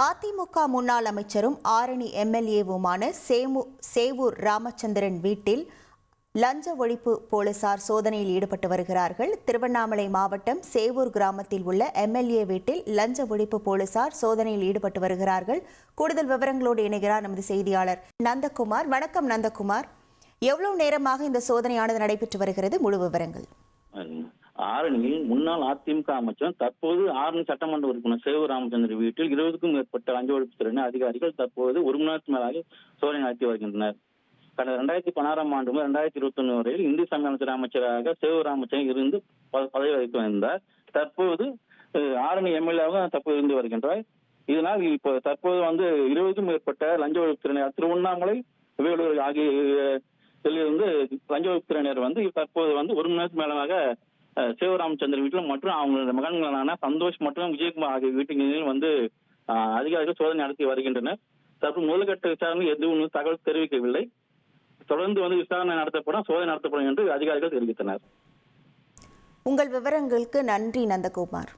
அதிமுக முன்னாள் அமைச்சரும் ஆரணி எம்எல்ஏவுமான சேமு சேவூர் ராமச்சந்திரன் வீட்டில் லஞ்ச ஒழிப்பு போலீசார் சோதனையில் ஈடுபட்டு வருகிறார்கள். திருவண்ணாமலை மாவட்டம் சேவூர் கிராமத்தில் உள்ள எம்எல்ஏ வீட்டில் லஞ்ச ஒழிப்பு போலீசார் சோதனையில் ஈடுபட்டு வருகிறார்கள். கூடுதல் விவரங்களோடு இணைகிறார் நமது செய்தியாளர் நந்தகுமார். வணக்கம் நந்தகுமார். எவ்வளவு நேரமாக இந்த சோதனையானது நடைபெற்று வருகிறது? முழு விவரங்கள். ஆரணியில் முன்னாள் அதிமுக அமைச்சர் தற்போது ஆரணி சட்டமன்ற உறுப்பினர் சேவு ராமச்சந்திரன் வீட்டில் இருபதுக்கும் மேற்பட்ட லஞ்ச ஒழிப்புத்துறை அதிகாரிகள் தற்போது ஒரு மணி நேரத்துக்கு மேலாக சோதனை நடத்தி வருகின்றனர். கடந்த ரெண்டாயிரத்தி பதினாறாம் ஆண்டு முதல் ரெண்டாயிரத்தி இருபத்தி ஒன்று வரையில் இந்திய சமயத்தில் அமைச்சராக சேவு ராமச்சந்திரன் இருந்து பதவி வகித்து வந்தார். தற்போது ஆரணி எம்எல்ஏவாக தற்போது இருந்து வருகின்றார். இதனால் இப்போ தற்போது வந்து இருபதுக்கும் மேற்பட்ட லஞ்ச ஒழிப்புத்துறை திருவண்ணாமலை வேலூர் ஆகிய இதிலிருந்து லஞ்ச ஒழிப்புத்துறையினர் வந்து தற்போது வந்து ஒரு மணி நேரத்துக்கு மேலமாக சிவராமச்சந்திரன் வீட்டிலும் மற்றும் அவங்களோட மகன்களான சந்தோஷ் மற்றும் விஜயகுமார் ஆகிய வீட்டுகளில் வந்து அதிகாரிகள் சோதனை நடத்தி வருகின்றனர். தற்போது முதல்கட்ட விசாரணை எதுவும் தகவல் தெரிவிக்கவில்லை. தொடர்ந்து வந்து விசாரணை நடத்தப்படும் சோதனை நடத்தப்படும் என்று அதிகாரிகள் தெரிவித்தனர். உங்கள் விவரங்களுக்கு நன்றி நந்தகுமார்.